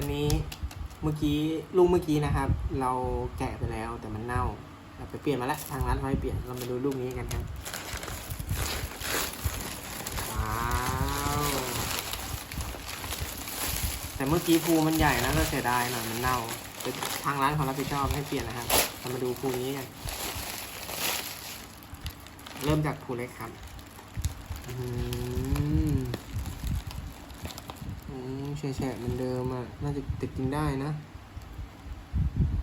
อันนี้เมื่อกี้ลูกเมื่อกี้นะครับ เราแกะไปแล้วแต่มันเน่าเราไปเปลี่ยนมาแล้วทางร้านเขาให้เปลี่ยนเรามาดูลูกนี้กันครับว้าวแต่เมื่อกี้ภูมันใหญ่นะก็เสียดายหน่อยมันเน่าทางร้านเขารับผิดชอบให้เปลี่ยนนะครับเรามาดูภูนี้กันเริ่มจากภูเล็กครับอืม อืมแฉะเหมือนเดิมอะ น่าจะติดกินได้นะ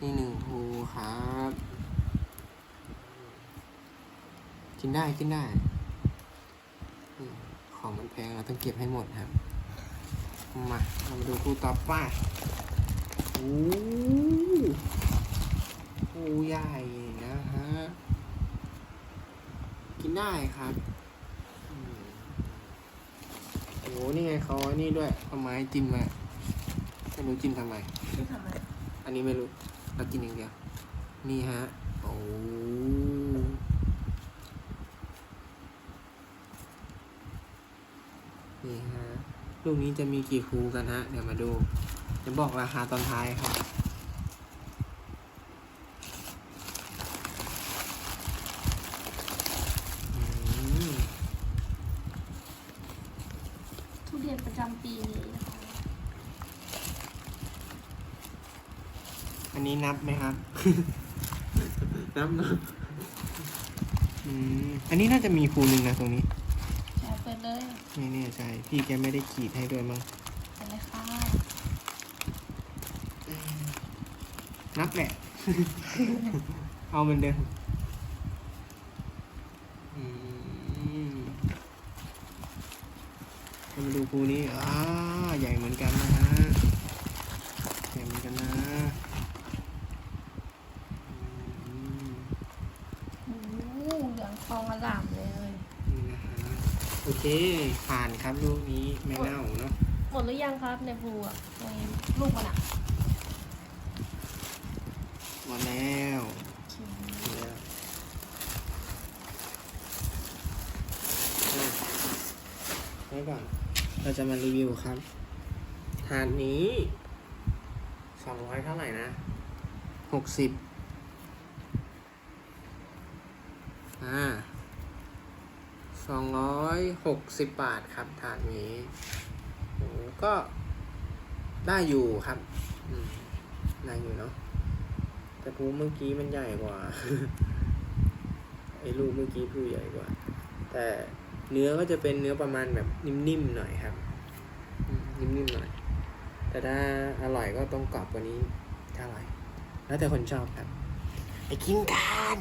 นี่หนึ่งภูครับ กินได้กินได้ ของมันแพงเราต้องเก็บให้หมดครับ มาเรามาดูภูต่อไปโอ้ภูใหญ่นะฮะ กินได้ครับ โอ้โหนี่ไงเขาอันนี่ด้วยเอาไม้จิ้มมาไม่รู้จิ้มทำไม ที่ทำไมอันนี้ไม่รู้เรากินอย่างเดียว นี่ฮะ โอ้นี่ฮะ ลูกนี้จะมีกี่ภูกันฮะ เดี๋ยวมาดู จะบอกราคาตอนท้ายครับ อืม ทุเรียนประจำปีนี้นะคะอันนี้นับไหมครับ นับนะอืมอันนี้น่าจะมีภูหนึ่งนะตรงนี้แชร์ไปเลยไม่แน่ใจพี่แกไม่ได้ขีดให้ด้วยมั้งไปเลยค่ะนับแหละ เอาเหมือนเดิมอืมเรา มาดูภูนี้อ่าใหญ่เหมือนกันนะฮะใหญ่เหมือนกันนะอืมโอ้โหเหลืองทองอร่ามเลยนี่นะฮะโอเคผ่านครับลูกนี้ไม่เน่าเนาะหมดหรือยังครับในภูอะในลูกมันอะหมดแล้วโอเคแล้วไว้ก่อน เราจะมารีวิวครับถาดนี้สองร้อยเท่าไหร่นะหกสิบอ่าสองร้อยหกสิบบาทครับถาดนี้โอ้ก็ได้อยู่ครับได้อยู่เนาะแต่ภูเมื่อกี้มันใหญ่กว่าไอ้ลูกเมื่อกี้ภูใหญ่กว่า แต่ เนื้อก็จะเป็นเนื้อประมาณแบบนิ่มๆหน่อยครับ นิ่มๆหน่อย แต่ถ้าอร่อยก็ต้องกรอบกว่านี้ถ้าอร่อย แล้วแต่คนชอบครับ ไปกินกัน